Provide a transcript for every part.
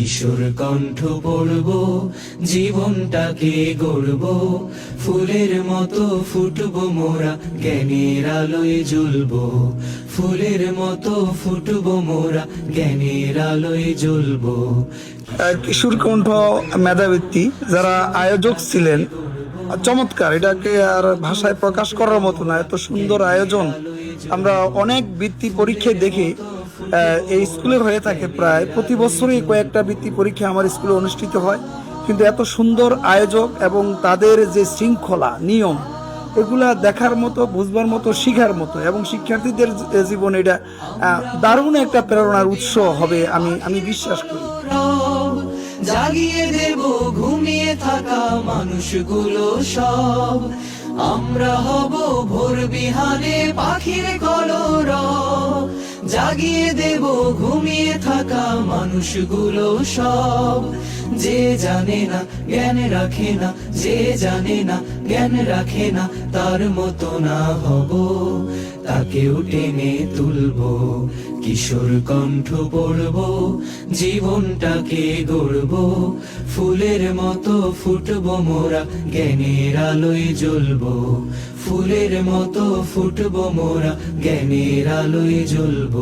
কিশোর কণ্ঠ পড়ব, জীবনটাকে গড়ব, ফুলের মতো ফুটব, মোরা জ্ঞানের আলোয় জ্বলব, ফুলের মতো ফুটব, মোরা জ্ঞানের আলোয় জ্বলব। কিশোর কণ্ঠ মেধাবৃত্তি, যারা আয়োজক ছিলেন, চমৎকার, এটাকে আর ভাষায় প্রকাশ করার মতো না, এত সুন্দর আয়োজন। আমরা অনেক বৃত্তি পরীক্ষায় দেখি এই স্কুলে হয়ে থাকে প্রায় প্রতি বছরই কয়েকটা বৃত্তি পরীক্ষা আমার স্কুলে অনুষ্ঠিত হয়। কিন্তু এত সুন্দর আয়োজক এবং তাদের যে শৃঙ্খলা, নিয়ম, এগুলা দেখার মতো, বুঝবার মতো, শিখার মতো এবং শিক্ষার্থীদের জীবনে এটা দারুণ একটা প্রেরণার উৎস হবে আমি আমি বিশ্বাস করি। জাগিয়ে দেব, ঘুমিয়ে থাকা মানুষগুলো সব। আমরা হব ভোর বিহানে পাখির কলরব। জাগিয়ে দেব, ঘুমিয়ে থাকা মানুষগুলো সব। যে জানে না, জ্ঞান রাখে না, যে জানে না, জ্ঞান রাখে না, তার মতো না হব। তাকেও টেনে তুলবো। কিশোর কণ্ঠ পড়ব জীবনটাকে গড়ব ফুলের মতো ফুটব মোরা জ্ঞানের আলোয় জ্বলব ফুলের মতো ফুটব মোরা জ্ঞানের আলোয় জ্বলব।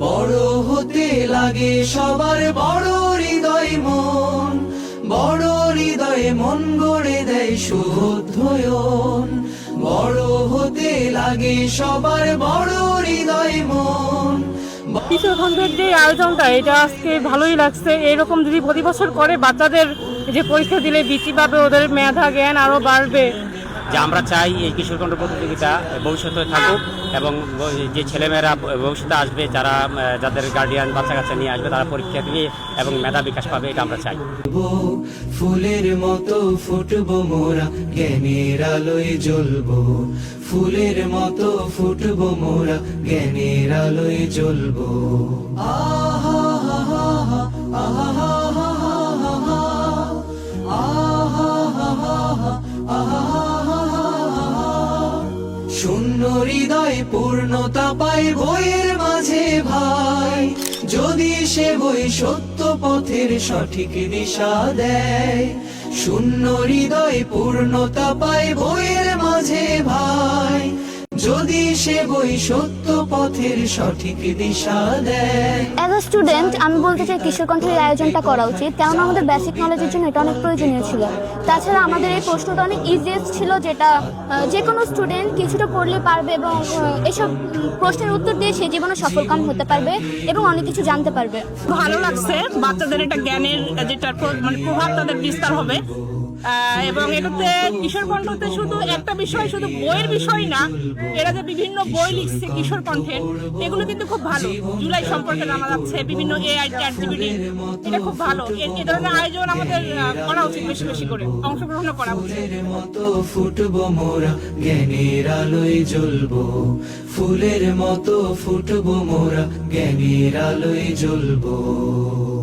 বড় হতে লাগে সবার বড় হৃদয় মন বড় হৃদয়ে মন গড়ে দেয় শুদ্ধয়ন বড় হতে লাগে সবার বড় হৃদয় মন। কিশোর খণ্ডের যে আয়োজনটা, এটা আজকে ভালোই লাগছে। এরকম যদি প্রতি বছর করে, বাচ্চাদের যে পরীক্ষা দিলে বৃত্তি পাবে ওদের মেধা, জ্ঞান আরও বাড়বে। যে আমরা চাই এই কিশোরকণ্ঠ প্রতিযোগিতা ভবিষ্যতে থাকুক এবং যে ছেলেমেয়েরা ভবিষ্যতে আসবে যারা যাদের গার্ডিয়ান বাচ্চা কাচ্চা নিয়ে আসবে তারা পরীক্ষা দিয়ে এবং মেধা বিকাশ পাবে এটা আমরা চাই। ফুলের মতো ফুটবো মোরা জ্ঞানের আলোয় জ্বলবো। ফুলের মতো ফুটবো মোরা জ্ঞানের আলোয় জ্বলবো। আহা হা হা হা, আহা শূন্য হৃদয় পূর্ণতা পায় বইয়ের মাঝে ভাই। যদি সে বই সত্য পথের সঠিক দিশা দেয়, শূন্য হৃদয় পূর্ণতা পায় বইয়ের মাঝে ভাই। যদি সে বই সত্য পথের সঠিক দিশা দেয়। অ্যাজ আ স্টুডেন্ট আমি বলতে চাই কিশোর কণ্ঠের আয়োজনটা করা উচিত কেননা আমাদের বেসিক নলেজের জন্য এটা অনেক প্রয়োজনীয় ছিল। তাছাড়া আমাদের এই প্রশ্নটা অনেক ইজিয়েস্ট ছিল যেটা যে কোনো স্টুডেন্ট কিছুটা পড়লে পারবে এবং এসব প্রশ্নের উত্তর দিয়ে সে জীবনে সফলকাম হতে পারবে এবং অনেক কিছু জানতে পারবে। ভালো লাগছে বাচ্চাদের এটা জ্ঞানের যেটা মানে প্রভাব তাদের বিস্তার হবে। এবং এটাতে কিশোর কণ্ঠতে শুধু একটা বিষয়, শুধু বইয়ের বিষয় না, এরা যে বিভিন্ন বই লিখছে কিশোর কণ্ঠের এগুলো কিন্তু খুব ভালো। জুলাই সম্পর্কে জানা যাচ্ছে, বিভিন্ন এআই চ্যাট জিবিটি এটা খুব ভালো। এ- ধরনের আয়োজন আমাদের করা উচিত বেশি বেশি করে অংশগ্রহণ করা উচিত। ফুটবো মোরা, জ্ঞানের আলোয় জ্বলবো। ফুলের মতো ফুটবো মোরা, জ্ঞানের আলোয় জ্বলবো।